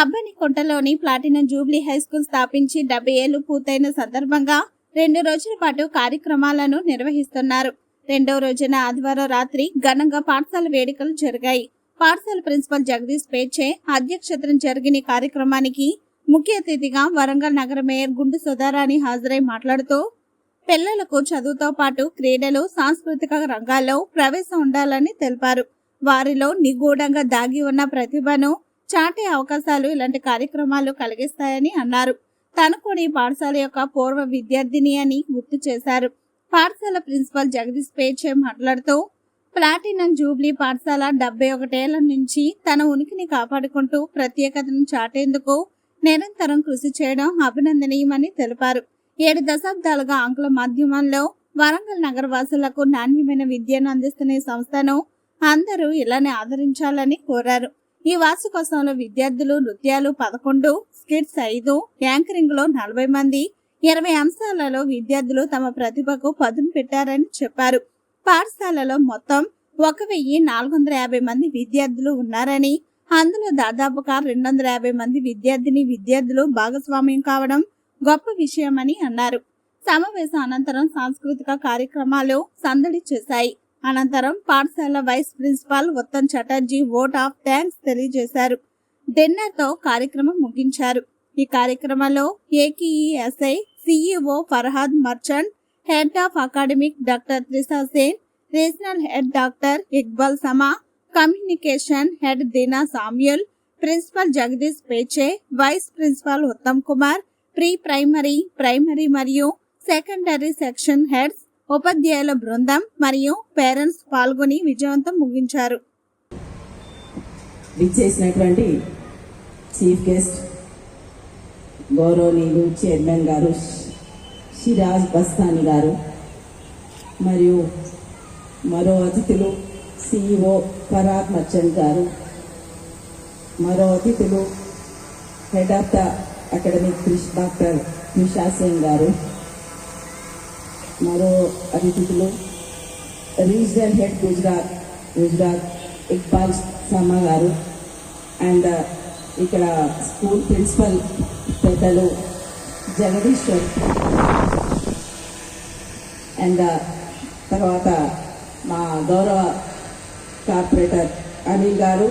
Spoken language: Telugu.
అబ్బనికుంటలోని ప్లాటినం జూబ్లీ హై స్కూల్ స్థాపించి డెబ్బై ఏళ్ళు పూర్తయిన సందర్భంగా రెండు రోజుల పాటు కార్యక్రమాలను నిర్వహిస్తున్నారు. రెండో రోజున ఆదివారం రాత్రి ఘనంగా పాఠశాల వేడుకలు జరిగాయి. పాఠశాల ప్రిన్సిపల్ జగదీష్ పేచే అధ్యక్షతన జరిగిన కార్యక్రమానికి ముఖ్య అతిథిగా వరంగల్ నగర మేయర్ గుండు సుధారాణి హాజరై మాట్లాడుతూ పిల్లలకు చదువుతో పాటు క్రీడలు సాంస్కృతిక రంగాల్లో ప్రవేశం ఉండాలని తెలిపారు. వారిలో నిగూఢంగా దాగి ఉన్న ప్రతిభను చాటే అవకాశాలు ఇలాంటి కార్యక్రమాలు కలిగిస్తాయని అన్నారు. తను కూడా ఈ పాఠశాల యొక్క పూర్వ విద్యార్థిని అని గుర్తు చేశారు. పాఠశాల ప్రిన్సిపల్ జగదీష్ పేచే మాట్లాడుతూ ప్లాటినం జూబ్లీ పాఠశాల డెబ్బై ఒకటేళ్ళ నుంచి తన ఉనికిని కాపాడుకుంటూ ప్రత్యేకతను చాటేందుకు నిరంతరం కృషి చేయడం అభినందనీయమని తెలిపారు. ఏడు దశాబ్దాలుగా ఆంగ్ల మాధ్యమంలో వరంగల్ నగరవాసులకు నాణ్యమైన విద్యను అందిస్తున్న ఈ సంస్థను అందరూ ఇలానే ఆదరించాలని కోరారు. ఈ వార్షికోత్సవంలో విద్యార్థులు నృత్యాలు పదకొండు స్కిట్స్ ఐదు యాంకరింగ్లో నలభై మంది ఇరవై అంశాలలో విద్యార్థులు తమ ప్రతిభకు పదును పెట్టారని చెప్పారు. పాఠశాలలో మొత్తం ఒక వెయ్యి నాలుగు వందల యాభై మంది విద్యార్థులు ఉన్నారని అందులో దాదాపుగా రెండు వందల యాభై మంది విద్యార్థిని విద్యార్థులు భాగస్వామ్యం కావడం గొప్ప విషయమని అన్నారు. సమావేశం అనంతరం సాంస్కృతిక కార్యక్రమాలు సందడి చేశాయి. అనంతరం పాఠశాల vice principal Uttam Chatterjee vote of thanks తెలియజేశారు. డిన్నర్తో కార్యక్రమం ముగించారు. ఈ కార్యక్రమంలో ఏకీఈఎస్ఐ CEO Farhad Merchant head of academic doctor Trisha Sen regional head doctor Iqbal Sama communication head Deena Samuel principal Jagdish Peche vice principal Uttam Kumar pre primary primary మరియు సెకండరీ సెక్షన్ హెడ్స్ ఉపాధ్యాయుల బృందం మరియు పేరెంట్స్ పాల్గొని విజయవంతం ముగించారు. విచ్చేసినటువంటి చీఫ్ గెస్ట్ గౌరవనీయులు చైర్మన్ గారు షిరాజ్ బస్తాని గారు మరియు మరో అతిథులు సిఇఓ పరాగ్ మర్చంట్ గారు మరో అతిథులు హెడ్ ఆఫ్ ద అకాడమిక్ క్రిష్ డాక్టర్ నిషా సింగ్ గారు మరో అతిథులు రీజనల్ హెడ్ గుజరాత్ గుజరాత్ ఇక్బాల్ సమ్మ గారు. అండ్ uh, ఇక్కడ స్కూల్ ప్రిన్సిపల్ పెద్దలు జగదీశ్వర్ అండ్ uh, తర్వాత మా గౌరవ కార్పొరేటర్ అనిల్ గారు.